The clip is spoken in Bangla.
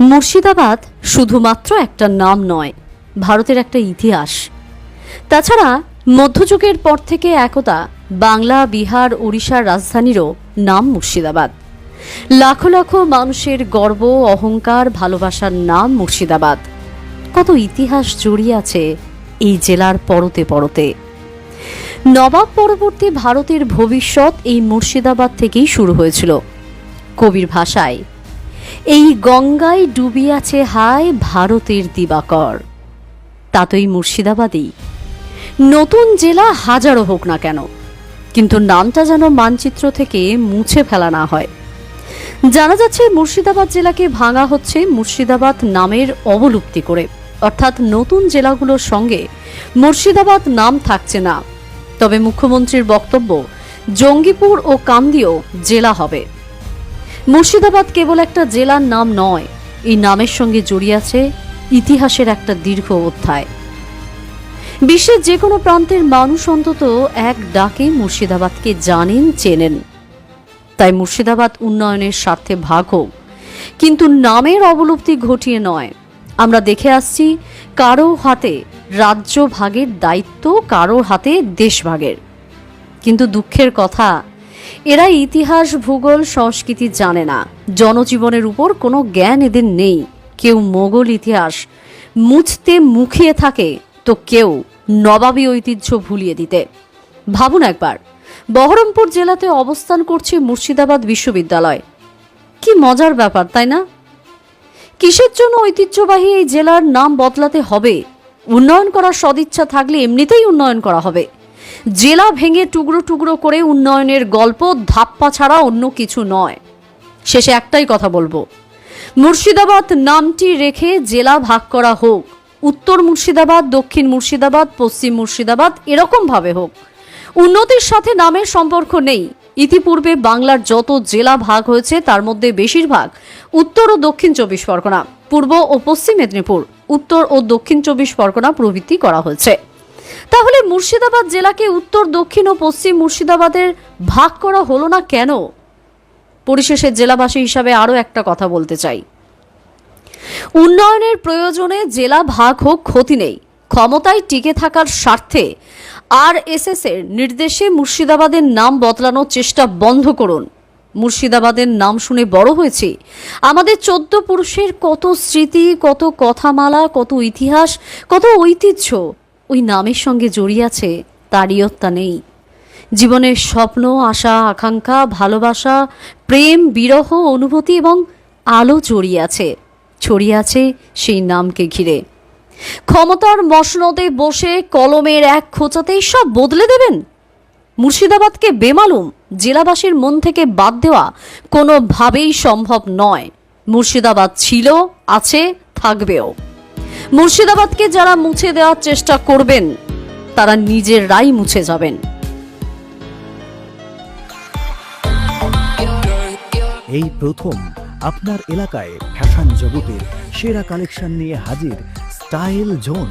মুর্শিদাবাদ শুধুমাত্র একটা নাম নয়, ভারতের একটা ইতিহাস। তাছাড়া, মধ্যযুগের পর থেকে একতা বাংলা, বিহার, ওড়িশার রাজধানীরও নাম মুর্শিদাবাদ। লাখো লাখো মানুষের গর্ব, অহংকার, ভালোবাসার নাম মুর্শিদাবাদ। কত ইতিহাস জড়িয়ে আছে এই জেলার পরতে পরতে। নবাব পরবর্তী ভারতের ভবিষ্যৎ এই মুর্শিদাবাদ থেকেই শুরু হয়েছিল। কবির ভাষায় এই গঙ্গায় ডুবিয়াছে হায় ভারতের দিবাকর। তা তো এই মুর্শিদাবাদেই। নতুন জেলা হাজারো হোক না কেন, কিন্তু নামটা যেন মানচিত্র থেকে মুছে ফেলা না হয়। জানা যাচ্ছে মুর্শিদাবাদ জেলাকে ভাঙা হচ্ছে মুর্শিদাবাদ নামের অবলুপ্তি করে। অর্থাৎ নতুন জেলাগুলোর সঙ্গে মুর্শিদাবাদ নাম থাকছে না। তবে মুখ্যমন্ত্রীর বক্তব্য, জঙ্গিপুর ও কান্দিও জেলা হবে। মুর্শিদাবাদ কেবল একটা জেলার নাম নয়, এই নামের সঙ্গে জড়িয়ে আছে ইতিহাসের একটা দীর্ঘ অধ্যায়। বিশ্বের যে কোনো প্রান্তের মানুষ অন্তত এক ডাকে মুর্শিদাবাদকে জানেন, চেনেন। তাই মুর্শিদাবাদ উন্নয়নের স্বার্থে ভাগ হোক কিন্তু নামের অবলুপ্তি ঘটিয়ে নয়। আমরা দেখে আসছি কারও হাতে রাজ্য ভাগের দায়িত্ব, কারও হাতে দেশ ভাগের। কিন্তু দুঃখের কথা এরা ইতিহাস, ভূগোল, সংস্কৃতি জানে না। জনজীবনের উপর কোনো জ্ঞান এদের নেই। কেউ মোগল ইতিহাস মুছতে মুখিয়ে থাকে, তো কেউ নবাবী ঐতিহ্য ভুলিয়ে দিতে। ভাবুন একবার, বহরমপুর জেলাতে অবস্থান করছে মুর্শিদাবাদ বিশ্ববিদ্যালয়। কি মজার ব্যাপার, তাই না? কিসের জন্য ঐতিহ্যবাহী এই জেলার নাম বদলাতে হবে? উন্নয়ন করার সদিচ্ছা থাকলে এমনিতেই উন্নয়ন করা হবে। জেলা ভেঙে টুকরো টুকরো করে উন্নয়নের গল্প, ধাপ্পা ছাড়া অন্য কিছু নয়। শেষে একটাই কথা বলব। মুর্শিদাবাদ নামটি রেখে জেলা ভাগ করা হোক, উত্তর মুর্শিদাবাদ, দক্ষিণ মুর্শিদাবাদ, পশ্চিম মুর্শিদাবাদ, এরকম ভাবে হোক। উন্নতির সাথে নামের সম্পর্ক নেই। ইতিপূর্বে বাংলার যত জেলা ভাগ হয়েছে, তার মধ্যে বেশিরভাগ উত্তর ও দক্ষিণ চব্বিশ পরগনা, পূর্ব ও পশ্চিম মেদিনীপুর, উত্তর ও দক্ষিণ চব্বিশ পরগনা প্রভৃতি করা হয়েছে। তাহলে মুর্শিদাবাদ জেলাকে উত্তর, দক্ষিণ ও পশ্চিম মুর্শিদাবাদের ভাগ করা হলো না কেন? পরিশেষে জেলাবাসী হিসাবে আরও একটা কথা বলতে চাই। উন্নয়নের প্রয়োজনে জেলা ভাগ হোক, ক্ষতি নেই। ক্ষমতায় টিকে থাকার স্বার্থে আর এর নির্দেশে মুর্শিদাবাদের নাম বদলানোর চেষ্টা বন্ধ করুন। মুর্শিদাবাদের নাম শুনে বড় হয়েছি। আমাদের চোদ্দ পুরুষের কত স্মৃতি, কত কথামালা, কত ইতিহাস, কত ঐতিহ্য ওই নামের সঙ্গে জড়িয়ে আছে, তার ইয়ত্তা নেই। জীবনের স্বপ্ন, আশা, আকাঙ্ক্ষা, ভালোবাসা, প্রেম, বিরহ, অনুভূতি এবং আলো জড়িয়ে আছে, ছড়িয়ে আছে সেই নামকে ঘিরে। ক্ষমতার মসনদে বসে কলমের এক খোঁচাতেই সব বদলে দেবেন? মুর্শিদাবাদকে বেমালুম, জেলাবাসীর মন থেকে বাদ দেওয়া কোনোভাবেই সম্ভব নয়। মুর্শিদাবাদ ছিল, আছে, থাকবেও। মুর্শিদাবাদকে যারা মুছে দেওয়ার চেষ্টা করবেন, তারা নিজেরাই মুছে যাবেন। এই প্রথম আপনার এলাকায় ফ্যাশন জগতের সেরা কালেকশন নিয়ে হাজির স্টাইল জোন।